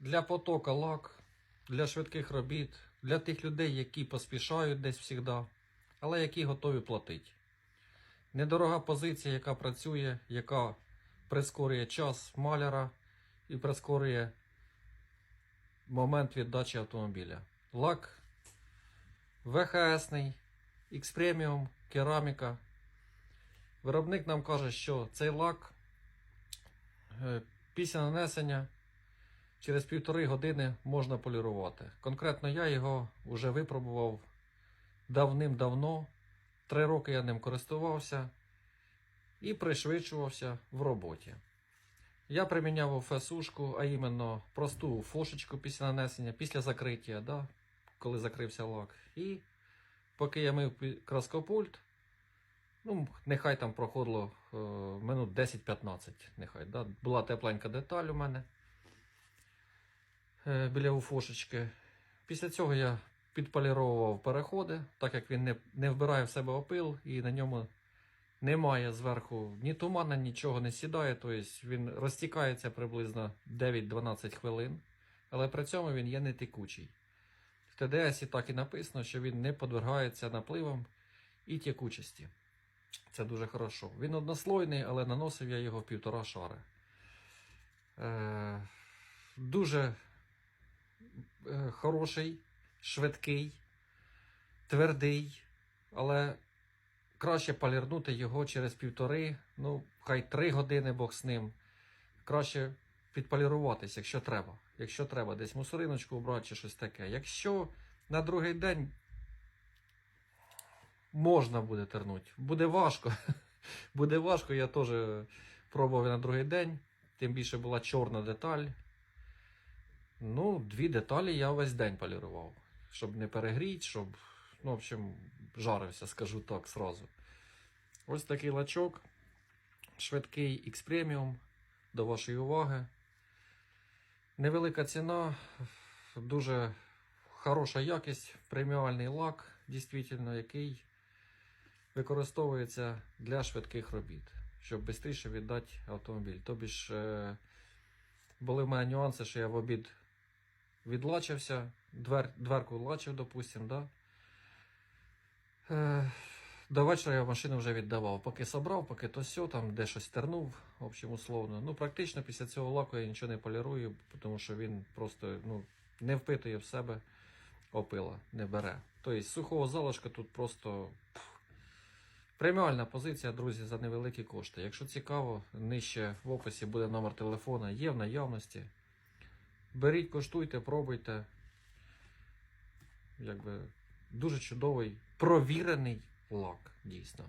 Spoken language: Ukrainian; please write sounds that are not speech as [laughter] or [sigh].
Для потока лак, для швидких робіт, для тих людей, які поспішають десь завжди, але які готові платити. Недорога позиція, яка працює, яка прискорює час маляра і прискорює момент віддачі автомобіля. Лак ВХСний, X-Premium, кераміка. Виробник нам каже, що цей лак е, після нанесення через півтори години можна полірувати. Конкретно я його вже випробував давним-давно. Три роки я ним користувався і пришвидшувався в роботі. Я приміняв фесушку, а іменно просту фошечку після нанесення, після закриття, да, коли закрився лак. І поки я мив краскопульт, ну, нехай там проходило е, минут 10-15, нехай. Да. Була тепленька деталь у мене біля уфошечки. Після цього я підполіровував переходи, так як він не, не вбирає в себе опил і на ньому немає зверху ні тумана, нічого не сідає. Тобто він розтікається приблизно 9-12 хвилин, але при цьому він є не текучий. В ТДС так і написано, що він не подвергається напливам і текучості. Це дуже хорошо. Він однослойний, але наносив я його в півтора шари. Е, дуже е, хороший, швидкий, твердий, але краще полірнути його через півтори, ну, хай три години Бог з ним. Краще підполіруватись, якщо треба. Якщо треба, десь мусориночку обрати чи щось таке. Якщо на другий день можна буде тернути, буде важко. [laughs] Буде важко, я теж пробував на другий день. Тим більше була чорна деталь. Ну, дві деталі я весь день полірував. Щоб не перегріти, щоб, ну, в общем, жарився, скажу так сразу. Ось такий лачок. Швидкий X Premium. До вашої уваги. Невелика ціна, дуже хороша якість, преміальний лак, дійсно, який використовується для швидких робіт, щоб швидше віддати автомобіль. Тобі ж е, були в мене нюанси, що я в обід відлачився, двер, дверку лачив, допустим, да? Е, до вечора я машину вже віддавав. Поки собрав, поки то сьо, там де щось тернув, в общем, условно. Ну, практично після цього лаку я нічого не полірую, тому що він просто ну, не впитує в себе опила, не бере. Тобто сухого залишка тут просто. Преміальна позиція, друзі, за невеликі кошти. Якщо цікаво, нижче в описі буде номер телефона, є в наявності. Беріть, коштуйте, пробуйте. Якби дуже чудовий, провірений лак, дійсно.